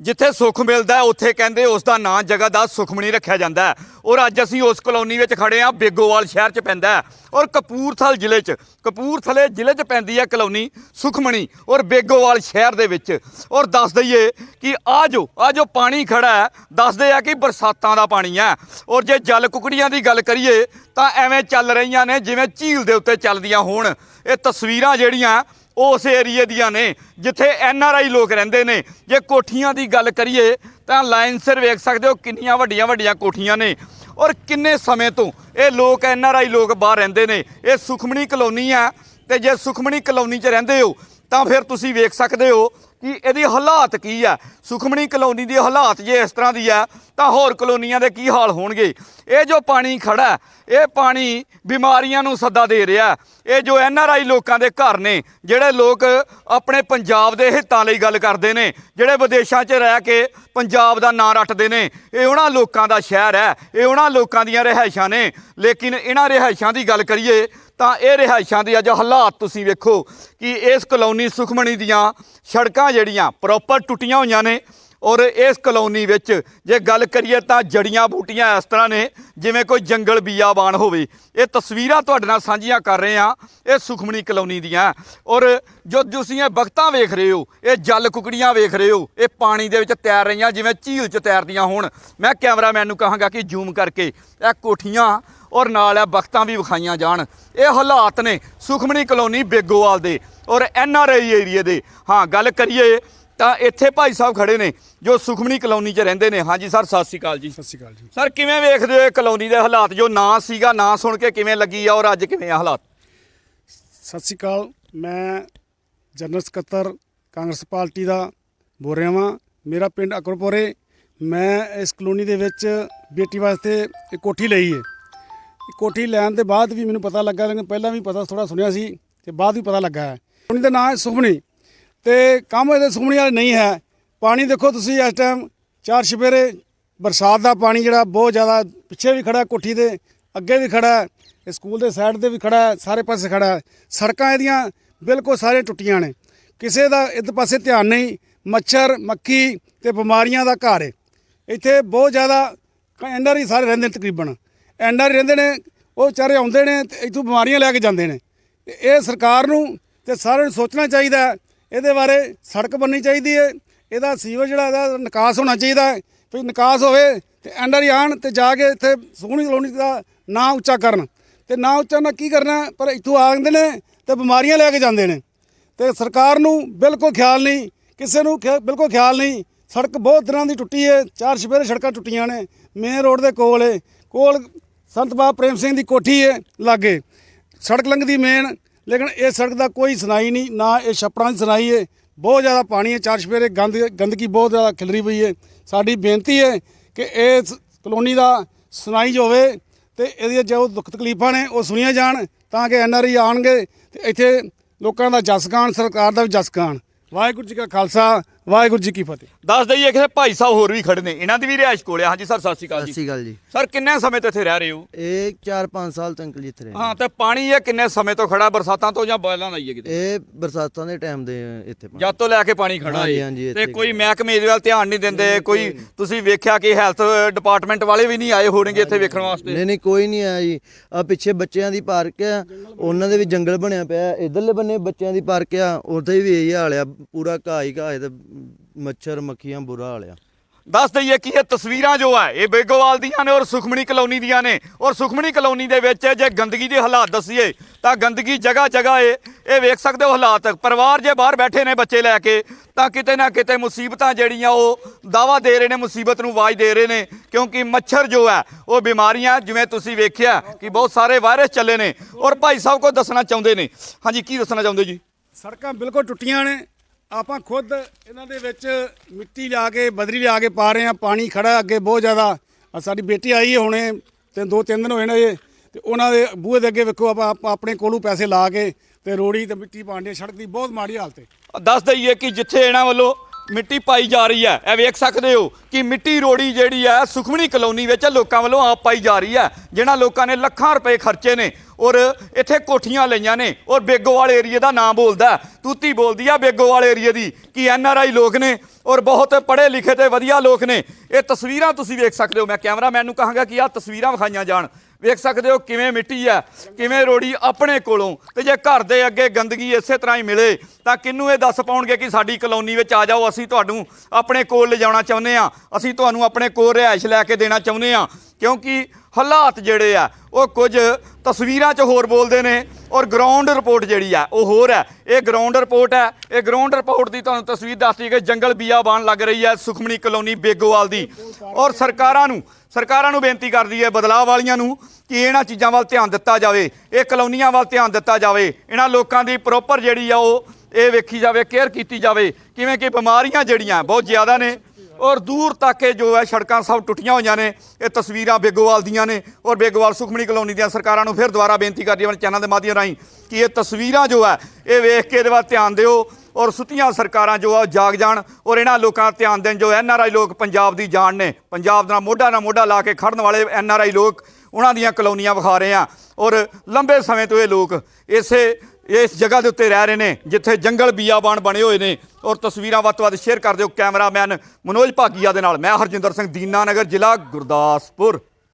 ਜਿੱਥੇ ਸੁੱਖ ਮਿਲਦਾ ਹੈ, ਉੱਥੇ ਕਹਿੰਦੇ ਉਸ ਦਾ ਨਾਂ ਜਗ੍ਹਾ ਦਾ ਸੁਖਮਣੀ ਰੱਖਿਆ ਜਾਂਦਾ ਹੈ। ਔਰ ਅੱਜ ਅਸੀਂ ਉਸ ਕਲੋਨੀ ਵਿੱਚ ਖੜੇ ਹਾਂ ਬੇਗੋਵਾਲ ਸ਼ਹਿਰ 'ਚ ਪੈਂਦਾ ਹੈ। ਔਰ ਕਪੂਰਥਲ ਜ਼ਿਲ੍ਹੇ 'ਚ ਕਪੂਰਥਲੇ ਜ਼ਿਲ੍ਹੇ 'ਚ ਪੈਂਦੀ ਹੈ ਕਲੋਨੀ ਸੁਖਮਣੀ ਔਰ ਬੇਗੋਵਾਲ ਸ਼ਹਿਰ ਦੇ ਵਿੱਚ। ਔਰ ਦੱਸ ਦਈਏ ਕਿ ਆ ਜੋ ਆ ਜੋ ਪਾਣੀ ਖੜਾ ਹੈ। ਦੱਸਦੇ ਆ ਕਿ ਬਰਸਾਤਾਂ ਦਾ ਪਾਣੀ ਹੈ। ਔਰ ਜੇ ਜਲ ਕੁਕੜੀਆਂ ਦੀ ਗੱਲ ਕਰੀਏ ਤਾਂ ਐਵੇਂ ਚੱਲ ਰਹੀਆਂ ਨੇ ਜਿਵੇਂ ਝੀਲ ਦੇ ਉੱਤੇ ਚੱਲਦੀਆਂ ਹੋਣ। ਇਹ ਤਸਵੀਰਾਂ ਜਿਹੜੀਆਂ ਉਸ ਏਰੀਏ ਦੀਆਂ ਨੇ, ਜਿੱਥੇ ਐਨ ਆਰ ਆਈ ਲੋਕ ਰਹਿੰਦੇ ਨੇ। ਜੇ ਕੋਠੀਆਂ ਦੀ ਗੱਲ ਕਰੀਏ, ਤਾਂ ਲਾਈਨ ਸਿਰ ਵੇਖ ਸਕਦੇ ਹੋ ਕਿੰਨੀਆਂ ਵੱਡੀਆਂ ਵੱਡੀਆਂ ਕੋਠੀਆਂ ਨੇ। ਔਰ ਕਿੰਨੇ ਸਮੇਂ ਤੋਂ ਇਹ ਲੋਕ ਐਨ ਆਰ ਆਈ ਲੋਕ ਬਾਹਰ ਰਹਿੰਦੇ ਨੇ। ਇਹ ਸੁਖਮਣੀ ਕਲੋਨੀ ਆ ਤੇ ਜੇ ਸੁਖਮਣੀ ਕਲੋਨੀ 'ਚ ਰਹਿੰਦੇ ਹੋ, ਤਾਂ ਫਿਰ ਤੁਸੀਂ ਵੇਖ ਸਕਦੇ ਹੋ ਕਿ ਇਹਦੀ ਹਾਲਾਤ ਕੀ ਆ। ਸੁਖਮਣੀ ਕਲੋਨੀ ਦੇ ਹਾਲਾਤ ਜੇ ਇਸ ਤਰ੍ਹਾਂ ਦੀ ਆ, ਤਾਂ ਹੋਰ ਕਲੋਨੀਆਂ ਦੇ ਕੀ ਹਾਲ ਹੋਣਗੇ? ਇਹ ਜੋ ਪਾਣੀ ਖੜਾ ਇਹ ਪਾਣੀ ਬਿਮਾਰੀਆਂ ਨੂੰ ਸੱਦਾ ਦੇ ਰਿਹਾ ਇਹ ਜੋ ਐਨ ਆਰ ਆਈ ਲੋਕਾਂ ਦੇ ਘਰ ਨੇ, ਜਿਹੜੇ ਲੋਕ ਆਪਣੇ ਪੰਜਾਬ ਦੇ ਹਿੱਤਾਂ ਲਈ ਗੱਲ ਕਰਦੇ ਨੇ, ਜਿਹੜੇ ਵਿਦੇਸ਼ਾਂ 'ਚ ਰਹਿ ਕੇ ਪੰਜਾਬ ਦਾ ਨਾਂ ਰੱਟਦੇ ਨੇ, ਇਹ ਉਹਨਾਂ ਲੋਕਾਂ ਦਾ ਸ਼ਹਿਰ ਹੈ, ਇਹ ਉਹਨਾਂ ਲੋਕਾਂ ਦੀਆਂ ਰਿਹਾਇਸ਼ਾਂ ਨੇ। ਲੇਕਿਨ ਇਹਨਾਂ ਰਿਹਾਇਸ਼ਾਂ ਦੀ ਗੱਲ ਕਰੀਏ, ਤਾਂ ਇਹ ਰਿਹਾਇਸ਼ਾਂ ਦੀ ਅੱਜ ਹਾਲਾਤ ਤੁਸੀਂ ਵੇਖੋ ਕਿ ਇਸ ਕਲੋਨੀ ਸੁਖਮਣੀ ਦੀਆਂ ਸੜਕਾਂ ਜਿਹੜੀਆਂ ਪ੍ਰੋਪਰ ਟੁੱਟੀਆਂ ਹੋਈਆਂ ਨੇ ਔਰ ਇਸ ਕਲੋਨੀ ਵਿੱਚ ਜੇ ਗੱਲ ਕਰੀਏ ਤਾਂ ਜੜੀਆਂ ਬੂਟੀਆਂ ਇਸ ਤਰ੍ਹਾਂ ਨੇ, ਜਿਵੇਂ ਕੋਈ ਜੰਗਲ ਬੀਆਬਾਨ ਹੋਵੇ। ਇਹ ਤਸਵੀਰਾਂ ਤੁਹਾਡੇ ਨਾਲ ਸਾਂਝੀਆਂ ਕਰ ਰਹੇ ਹਾਂ, ਇਹ ਸੁਖਮਣੀ ਕਲੋਨੀ ਦੀਆਂ। ਔਰ ਜੋ ਤੁਸੀਂ ਇਹ ਬਖਤਾਂ ਵੇਖ ਰਹੇ ਹੋ, ਇਹ ਜਲ ਕੁਕੜੀਆਂ ਵੇਖ ਰਹੇ ਹੋ, ਇਹ ਪਾਣੀ ਦੇ ਵਿੱਚ ਤੈਰ ਰਹੀਆਂ, ਜਿਵੇਂ ਝੀਲ 'ਚ ਤੈਰਦੀਆਂ ਹੋਣ। ਮੈਂ ਕੈਮਰਾਮੈਨ ਨੂੰ ਕਹਾਂਗਾ ਕਿ ਜ਼ੂਮ ਕਰਕੇ ਇਹ ਕੋਠੀਆਂ ਔਰ ਨਾਲ ਇਹ ਬਖਤਾਂ ਵੀ ਵਿਖਾਈਆਂ ਜਾਣ। ਇਹ ਹਾਲਾਤ ਨੇ ਸੁਖਮਣੀ ਕਲੋਨੀ ਬੇਗੋਵਾਲ ਦੇ ਔਰ ਐਨ ਆਰ ਆਈ ਏਰੀਏ ਦੇ। ਹਾਂ, ਗੱਲ ਕਰੀਏ ਤਾਂ ਇੱਥੇ ਭਾਈ ਸਾਹਿਬ ਖੜੇ ਨੇ। ਜੋ ਸੁਖਮਣੀ ਕਲੋਨੀ 'ਚ ਰਹਿੰਦੇ ਨੇ। ਹਾਂਜੀ ਸਰ ਸਤਿ ਸ਼੍ਰੀ ਅਕਾਲ ਜੀ। ਸਤਿ ਸ਼੍ਰੀ ਅਕਾਲ ਜੀ। ਸਰ ਕਿਵੇਂ ਵੇਖਦੇ ਹੋ ਇਹ ਕਲੋਨੀ ਦੇ ਹਾਲਾਤ? ਜੋ ਨਾਂ ਸੀਗਾ ਨਾਂ ਸੁਣ ਕੇ ਕਿਵੇਂ ਲੱਗੀ ਆ ਔਰ ਅੱਜ ਕਿਵੇਂ ਆ ਹਾਲਾਤ? ਸਤਿ ਸ਼੍ਰੀ ਅਕਾਲ ਮੈਂ ਜਨਰਲ ਸਕੱਤਰ ਕਾਂਗਰਸ ਪਾਰਟੀ ਦਾ ਬੋਲ ਰਿਹਾ ਵਾਂ। ਮੇਰਾ ਪਿੰਡ ਅਕਰਪੁਰੇ ਮੈਂ ਇਸ ਕਲੋਨੀ ਦੇ ਵਿੱਚ ਬੇਟੀ ਵਾਸਤੇ ਇੱਕ ਕੋਠੀ ਲਈ ਹੈ ਇਹ ਕੋਠੀ ਲੈਣ ਦੇ ਬਾਅਦ ਵੀ ਮੈਨੂੰ ਪਤਾ ਲੱਗਾ ਲੇਕਿਨ ਪਹਿਲਾਂ ਵੀ ਪਤਾ ਥੋੜਾ ਸੁਣਿਆ ਸੀ ਤੇ ਬਾਅਦ ਵੀ ਪਤਾ ਲੱਗਾ ਹੈ। ਕਲੋਨੀ ਦਾ ਨਾਮ ਹੈ ਸੁਖਮਣੀ ਤੇ ਕੰਮ ਇਹਦੇ ਸੁਖਮਣੀ ਵਾਲਾ ਨਹੀਂ ਹੈ। ਪਾਣੀ ਦੇਖੋ ਤੁਸੀਂ ਇਸ ਟਾਈਮ ਚਾਰ ਛਪੇਰੇ ਬਰਸਾਤ ਦਾ ਪਾਣੀ ਜਿਹੜਾ ਬਹੁਤ ਜ਼ਿਆਦਾ ਪਿੱਛੇ ਵੀ ਖੜਾ, ਕੋਠੀ ਦੇ ਅੱਗੇ ਵੀ ਖੜਾ ਹੈ, ਇਹ ਸਕੂਲ ਦੇ ਸਾਈਡ ਤੇ ਵੀ ਖੜਾ ਹੈ, ਸਾਰੇ ਪਾਸੇ ਖੜਾ ਹੈ। ਸੜਕਾਂ ਇਹਦੀਆਂ ਬਿਲਕੁਲ ਸਾਰੇ ਟੁੱਟੀਆਂ ਨੇ। ਕਿਸੇ ਦਾ ਇਸ ਪਾਸੇ ਧਿਆਨ ਨਹੀਂ, ਮੱਛਰ ਮੱਖੀ ਤੇ ਬਿਮਾਰੀਆਂ ਦਾ ਘਰ ਹੈ ਇੱਥੇ ਬਹੁਤ ਜ਼ਿਆਦਾ ਐਨਆਰਈ ਸਾਰੇ ਰਹਿੰਦੇ ਨੇ ਤਕਰੀਬਨ। ਐਨਆਰਈ ਰਹਿੰਦੇ ਨੇ, ਉਹ ਵਿਚਾਰੇ ਆਉਂਦੇ ਨੇ ਤੇ ਇੱਥੋਂ ਬਿਮਾਰੀਆਂ ਲੈ ਕੇ ਜਾਂਦੇ ਨੇ। ਤੇ ਇਹ ਸਰਕਾਰ ਨੂੰ ਤੇ ਸਾਰਿਆਂ ਨੂੰ ਸੋਚਣਾ ਚਾਹੀਦਾ ਇਹਦੇ ਬਾਰੇ ਸੜਕ ਬਣਨੀ ਚਾਹੀਦੀ ਹੈ ਇਹਦਾ ਸੀਵਰ ਜਿਹੜਾ ਇਹਦਾ ਨਿਕਾਸ ਹੋਣਾ ਚਾਹੀਦਾ ਹੈ। ਵੀ ਨਿਕਾਸ ਹੋਵੇ ਤੇ ਐਨਆਰਈ ਆਣ ਤੇ ਜਾ ਕੇ ਇੱਥੇ ਸੋਹਣੀ ਕਲੋਨੀ ਦਾ ਨਾਂ ਉੱਚਾ ਕਰਨ। ਤੇ ਨਾਂ ਉੱਚਾ ਨਾ ਕੀ ਕਰਨਾ ਪਰ ਇੱਥੋਂ ਆਉਂਦੇ ਨੇ ਤੇ ਬਿਮਾਰੀਆਂ ਲੈ ਕੇ ਜਾਂਦੇ ਨੇ। ਤੇ ਸਰਕਾਰ ਨੂੰ ਬਿਲਕੁਲ ਖਿਆਲ ਨਹੀਂ, ਕਿਸੇ ਨੂੰ ਖਿਆ- ਬਿਲਕੁਲ ਖਿਆਲ ਨਹੀਂ। ਸੜਕ ਬਹੁਤ ਦਿਨਾਂ ਦੀ ਟੁੱਟੀ ਹੈ, ਚਾਰ ਛਪੇਰੇ ਸੜਕਾਂ ਟੁੱਟੀਆਂ ਨੇ। ਮੇਨ ਰੋਡ ਦੇ ਕੋਲ ਹੈ ਕੋਲ ਸੰਤ ਬਾਬਾ ਪ੍ਰੇਮ ਸਿੰਘ ਦੀ ਕੋਠੀ ਹੈ ਲਾਗੇ। ਸੜਕ ਲੰਘਦੀ ਮੇਨ ਲੇਕਿਨ ਇਹ ਸੜਕ ਦਾ ਕੋਈ ਸੁਣਾਈ ਨਹੀਂ, ਨਾ ਇਹ ਛੱਪੜਾਂ ਦੀ ਸੁਣਾਈ ਹੈ ਬਹੁਤ ਜ਼ਿਆਦਾ ਪਾਣੀ ਹੈ, ਚਾਰ ਛਪੇਰੇ ਗੰਦ, ਗੰਦਗੀ ਬਹੁਤ ਜ਼ਿਆਦਾ ਖਿਲਰੀ ਪਈ ਹੈ। ਸਾਡੀ ਬੇਨਤੀ ਹੈ ਕਿ ਇਸ ਕਲੋਨੀ ਦਾ ਸੁਣਾਈ ਹੋਵੇ ਤੇ ਇਹਦੀਆਂ ਜੋ ਦੁੱਖ ਤਕਲੀਫਾਂ ਨੇ ਉਹ ਸੁਣੀਆਂ ਜਾਣ ਤਾਂ ਕਿ ਐਨਆਰਈ ਆਣਗੇ ਤੇ ਇੱਥੇ ਲੋਕਾਂ ਦਾ ਜਸ ਗਾਣ, ਸਰਕਾਰ ਦਾ ਵੀ ਜਸ ਗਾਣ। ਵਾਹਿਗੁਰੂ ਜੀ ਕਾ ਖਾਲਸਾ ਵਾਹਿਗੁਰੂ ਜੀ ਕੀ ਫਤਿਹ। ਦੱਸ ਦਈਏ ਕਿ ਭਾਈ ਸਾਹਿਬ ਹੋਰ ਵੀ ਖੜੇ ਨੇ। ਇਹਨਾਂ ਦੀ ਵੀ ਰਿਹਾਇਸ਼ ਕੋਲ ਆ। ਹਾਂਜੀ ਸਰ ਸਤਿ ਸ਼੍ਰੀ ਅਕਾਲ ਸਤਿ ਜੀ ਸ਼੍ਰੀ ਅਕਾਲ ਜੀ। ਸਰ ਕਿੰਨੇ ਸਮੇਂ ਤੋਂ ਇੱਥੇ ਰਹਿ ਰਹੇ ਹੋ? ਇਹ 4-5 ਸਾਲ ਤੋਂ ਅੰਕਲ ਜੀ ਇੱਥੇ ਰਹੇ ਹਾਂ ਤੇ ਪਾਣੀ ਇਹ ਕਿੰਨੇ ਸਮੇਂ ਤੋਂ ਖੜਾ? ਬਰਸਾਤਾਂ ਤੋਂ ਜਾਂ ਬੋਇਲਾਂ ਦਾ ਹੀ ਹੈ ਕਿਤੇ? ਇਹ ਬਰਸਾਤਾਂ ਦੇ ਟਾਈਮ ਦੇ ਇੱਥੇ ਪਾਣੀ। ਜਦ ਤੋਂ ਲੈ ਕੇ ਪਾਣੀ ਖੜਾ ਹਾਂਜੀ, ਹੈ ਹਾਂਜੀ, ਤੇ ਇੱਥੇ ਕੋਈ ਮਹਿਕਮੇ ਇਹਦੇ ਵੱਲ ਧਿਆਨ ਨਹੀਂ ਦਿੰਦੇ? ਕੋਈ ਤੁਸੀਂ ਵੇਖਿਆ ਕਿ ਹੈਲਥ ਡਿਪਾਰਟਮੈਂਟ ਵਾਲੇ ਵੀ ਨਹੀਂ ਆਏ ਹੋਣਗੇ ਇੱਥੇ ਵੇਖਣ ਵਾਸਤੇ? ਨਹੀਂ ਨਹੀਂ ਕੋਈ ਨਹੀਂ ਆਇਆ ਜੀ। ਆ ਪਿੱਛੇ ਬੱਚਿਆਂ ਦੀ ਪਾਰਕ ਆ। ਉਹਨਾਂ ਦੇ ਵੀ ਜੰਗਲ ਬਣਿਆ ਪਿਆ। ਇਧਰਲੇ ਬੰਨੇ ਬੱਚਿਆਂ ਦੀ ਪਾਰਕ ਆ। ਉੱਥੇ ਵੀ ਇਹੀ ਹਾਲ ਆ। ਪੂਰਾ ਘਾਹ ਹੀ ਘਾਹ ਹੈ ਤੇ ਮੱਛਰ ਮੱਖੀਆਂ ਬੁਰਾ ਹਾਲ ਆ। ਦੱਸ ਦਈਏ ਕਿ ਇਹ ਤਸਵੀਰਾਂ ਜੋ ਹੈ ਇਹ ਬੇਗੋਵਾਲ ਦੀਆਂ ਨੇ ਔਰ ਸੁਖਮਣੀ ਕਲੋਨੀ ਦੀਆਂ ਨੇ। ਔਰ ਸੁਖਮਣੀ ਕਲੋਨੀ ਦੇ ਵਿੱਚ ਜੇ ਗੰਦਗੀ ਦੇ ਹਾਲਾਤ ਦਸੀਏ ਤਾਂ ਗੰਦਗੀ ਜਗ੍ਹਾ ਜਗ੍ਹਾ ਏ ਇਹ ਵੇਖ ਸਕਦੇ ਹੋ ਹਾਲਾਤ। ਪਰਿਵਾਰ ਜੇ ਬਾਹਰ ਬੈਠੇ ਨੇ ਬੱਚੇ ਲੈ ਕੇ ਤਾਂ ਕਿਤੇ ਨਾ ਕਿਤੇ ਮੁਸੀਬਤਾਂ ਜਿਹੜੀਆਂ ਉਹ ਦਾਵਾ ਦੇ ਰਹੇ ਨੇ ਮੁਸੀਬਤ ਨੂੰ ਆਵਾਜ਼ ਦੇ ਰਹੇ ਨੇ ਕਿਉਂਕਿ ਮੱਛਰ ਜੋ ਹੈ ਉਹ ਬਿਮਾਰੀਆਂ ਜਿਵੇਂ ਤੁਸੀਂ ਵੇਖਿਆ ਕਿ ਬਹੁਤ ਸਾਰੇ ਵਾਇਰਸ ਚੱਲੇ ਨੇ। ਔਰ ਭਾਈ ਸਾਹਿਬ ਕੋ ਦੱਸਣਾ ਚਾਹੁੰਦੇ ਨੇ? ਹਾਂਜੀ ਕੀ ਦੱਸਣਾ ਚਾਹੁੰਦੇ ਜੀ? ਸੜਕਾਂ ਬਿਲਕੁਲ ਟੁੱਟੀਆਂ ਨੇ ਆਪਾਂ ਖੁਦ ਇਹਨਾਂ ਦੇ ਵਿੱਚ ਮਿੱਟੀ ਲਿਆ ਕੇ, ਬਦਰੀ ਲਿਆ ਕੇ ਪਾ ਰਹੇ ਆ ਪਾਣੀ ਖੜਾ ਅੱਗੇ ਬਹੁਤ ਜ਼ਿਆਦਾ। ਆਹ ਸਾਡੀ ਬੇਟੀ ਆਈ ਹੈ ਹੁਣੇ ਤੇ ਦੋ, ਤਿੰਨ ਦਿਨ ਹੋਏ ਨੇ ਇਹ। ਤੇ ਉਹਨਾਂ ਦੇ ਬੂਹੇ ਦੇ ਅੱਗੇ ਵੇਖੋ ਆਪਾਂ ਆਪਾਂ ਆਪਣੇ ਕੋਲੋਂ ਪੈਸੇ ਲਾ ਕੇ ਤੇ ਰੋੜੀ ਤੇ ਮਿੱਟੀ ਪਾਉਂਦੇ ਸੜਕ ਦੀ ਬਹੁਤ ਮਾੜੀ ਹਾਲਤ ਹੈ। ਦੱਸ ਦਈਏ ਕਿ ਜਿੱਥੇ ਇਹਨਾਂ ਵੱਲੋਂ ਮਿੱਟੀ ਪਾਈ ਜਾ ਰਹੀ ਹੈ। ਇਹ ਵੇਖ ਸਕਦੇ ਹੋ ਕਿ ਮਿੱਟੀ ਰੋੜੀ ਜਿਹੜੀ ਹੈ ਸੁਖਮਣੀ ਕਲੋਨੀ ਵਿੱਚ ਲੋਕਾਂ ਵੱਲੋਂ ਆਪ ਪਾਈ ਜਾ ਰਹੀ ਹੈ ਜਿਹਨਾਂ ਲੋਕਾਂ ਨੇ ਲੱਖਾਂ ਰੁਪਏ ਖਰਚੇ ਨੇ ਔਰ ਇੱਥੇ ਕੋਠੀਆਂ ਲਈਆਂ ਨੇ ਔਰ ਬੇਗੋਵਾਲ ਏਰੀਏ ਦਾ ਨਾਮ ਬੋਲਦਾ ਤੂਤੀ ਬੋਲਦੀ ਆ ਬੇਗੋਵਾਲ ਏਰੀਏ ਦੀ ਕਿ ਐਨ ਆਰ ਆਈ ਲੋਕ ਨੇ ਔਰ ਬਹੁਤ ਪੜ੍ਹੇ ਲਿਖੇ ਤੇ ਵਧੀਆ ਲੋਕ ਨੇ। ਇਹ ਤਸਵੀਰਾਂ ਤੁਸੀਂ ਵੇਖ ਸਕਦੇ ਹੋ। ਮੈਂ ਕੈਮਰਾਮੈਨ ਨੂੰ ਕਹਾਂਗਾ ਕਿ ਆਹ ਤਸਵੀਰਾਂ ਵਿਖਾਈਆਂ ਜਾਣ। ਵੇਖ ਸਕਦੇ ਹੋ ਕਿਵੇਂ ਮਿੱਟੀ ਹੈ ਕਿਵੇਂ ਰੋੜੀ ਆਪਣੇ ਕੋਲੋਂ। ਤੇ ਜੇ ਘਰ ਦੇ ਅੱਗੇ ਗੰਦਗੀ ਇਸੇ ਤਰ੍ਹਾਂ ਹੀ ਮਿਲੇ, ਤਾਂ ਕਿੰਨੂੰ ਇਹ ਦੱਸ ਪਾਉਣਗੇ ਕਿ ਸਾਡੀ ਕਲੋਨੀ ਵਿੱਚ ਆ ਜਾਓ, ਅਸੀਂ ਤੁਹਾਨੂੰ ਆਪਣੇ ਕੋਲ ਲਿਜਾਉਣਾ ਚਾਹੁੰਦੇ ਆ ਅਸੀਂ ਤੁਹਾਨੂੰ ਆਪਣੇ ਕੋਲ ਰਿਹਾਇਸ਼ ਲੈ ਕੇ ਦੇਣਾ ਚਾਹੁੰਦੇ ਆ ਕਿਉਂਕਿ ਹਾਲਾਤ ਜਿਹੜੇ ਆ, ਉਹ ਕੁਝ ਤਸਵੀਰਾਂ 'ਚ ਹੋਰ ਬੋਲਦੇ ਨੇ ਔਰ ਗਰਾਊਂਡ ਰਿਪੋਰਟ ਜਿਹੜੀ ਆ, ਉਹ ਹੋਰ ਹੈ ਇਹ ਗਰਾਊਂਡ ਰਿਪੋਰਟ ਹੈ ਇਹ ਗਰਾਊਂਡ ਰਿਪੋਰਟ ਦੀ ਤੁਹਾਨੂੰ ਤਸਵੀਰ ਦੱਸਦੀ ਕਿ ਜੰਗਲ ਬੀਆਬਾਨ ਲੱਗ ਰਹੀ ਹੈ ਸੁਖਮਣੀ ਕਲੋਨੀ ਬੇਗੋਵਾਲ ਦੀ। ਔਰ ਸਰਕਾਰਾਂ ਨੂੰ ਸਰਕਾਰਾਂ ਨੂੰ ਬੇਨਤੀ ਕਰਦੀ ਹੈ ਬਦਲਾਅ ਵਾਲੀਆਂ ਨੂੰ ਕਿ ਇਹਨਾਂ ਚੀਜ਼ਾਂ ਵੱਲ ਧਿਆਨ ਦਿੱਤਾ ਜਾਵੇ, ਇਹ ਕਲੋਨੀਆਂ ਵੱਲ ਧਿਆਨ ਦਿੱਤਾ ਜਾਵੇ। ਇਹਨਾਂ ਲੋਕਾਂ ਦੀ ਪ੍ਰੋਪਰ ਜਿਹੜੀ ਆ ਉਹ, ਇਹ ਵੇਖੀ ਜਾਵੇ ਕੇਅਰ ਕੀਤੀ ਜਾਵੇ। ਕਿਵੇਂ ਕਿ ਬਿਮਾਰੀਆਂ ਜਿਹੜੀਆਂ ਬਹੁਤ ਜ਼ਿਆਦਾ ਨੇ ਔਰ ਦੂਰ ਤੱਕ ਇਹ ਜੋ ਹੈ ਸੜਕਾਂ ਸਭ ਟੁੱਟੀਆਂ ਹੋਈਆਂ ਨੇ, ਇਹ ਤਸਵੀਰਾਂ ਬੇਗੋਵਾਲ ਦੀਆਂ ਨੇ ਔਰ ਬੇਗੋਵਾਲ ਸੁਖਮਣੀ ਕਲੋਨੀ ਦੀਆਂ ਸਰਕਾਰਾਂ ਨੂੰ ਫਿਰ ਦੁਬਾਰਾ ਬੇਨਤੀ ਕਰਦੀ ਹਾਂ ਚੈਨਲ ਦੇ ਮਾਧਿਅਮ ਰਾਹੀਂ ਕਿ ਇਹ ਤਸਵੀਰਾਂ ਜੋ ਹੈ, ਇਹ ਵੇਖ ਕੇ ਇਹਦੇ ਵੱਲ ਧਿਆਨ ਦਿਓ ਔਰ ਸੁੱਤੀਆਂ ਸਰਕਾਰਾਂ ਜੋ ਆ ਉਹ ਜਾਗ ਜਾਣ ਔਰ ਇਹਨਾਂ ਲੋਕਾਂ ਦਾ ਧਿਆਨ ਦੇਣ ਜੋ ਐਨ ਆਰ ਆਈ ਲੋਕ ਪੰਜਾਬ ਦੀ ਜਾਨ ਨੇ, ਪੰਜਾਬ ਦਾ ਮੋਢਾ ਨਾਲ ਮੋਢਾ ਲਾ ਕੇ ਖੜਨ ਵਾਲੇ ਐਨ ਆਰ ਆਈ ਲੋਕ ਉਹਨਾਂ ਦੀਆਂ ਕਲੋਨੀਆਂ ਵਿਖਾ ਰਹੇ ਆ ਔਰ ਲੰਬੇ ਸਮੇਂ ਤੋਂ ਇਹ ਲੋਕ ਇਸੇ ਇਸ ਜਗ੍ਹਾ ਦੇ ਉੱਤੇ ਰਹਿ ਰਹੇ ਨੇ, ਜਿੱਥੇ ਜੰਗਲ ਬੀਆਬਾਨ ਬਣੇ ਹੋਏ ਨੇ। ਔਰ ਤਸਵੀਰਾਂ ਵੱਧ ਤੋਂ ਵੱਧ ਸ਼ੇਅਰ ਕਰ ਦਿਓ ਕੈਮਰਾਮੈਨ ਮਨੋਜ ਭਾਗੀਆ ਦੇ ਨਾਲ। ਮੈਂ ਹਰਜਿੰਦਰ ਸਿੰਘ ਦੀਨਾਨਗਰ ਜ਼ਿਲ੍ਹਾ ਗੁਰਦਾਸਪੁਰ।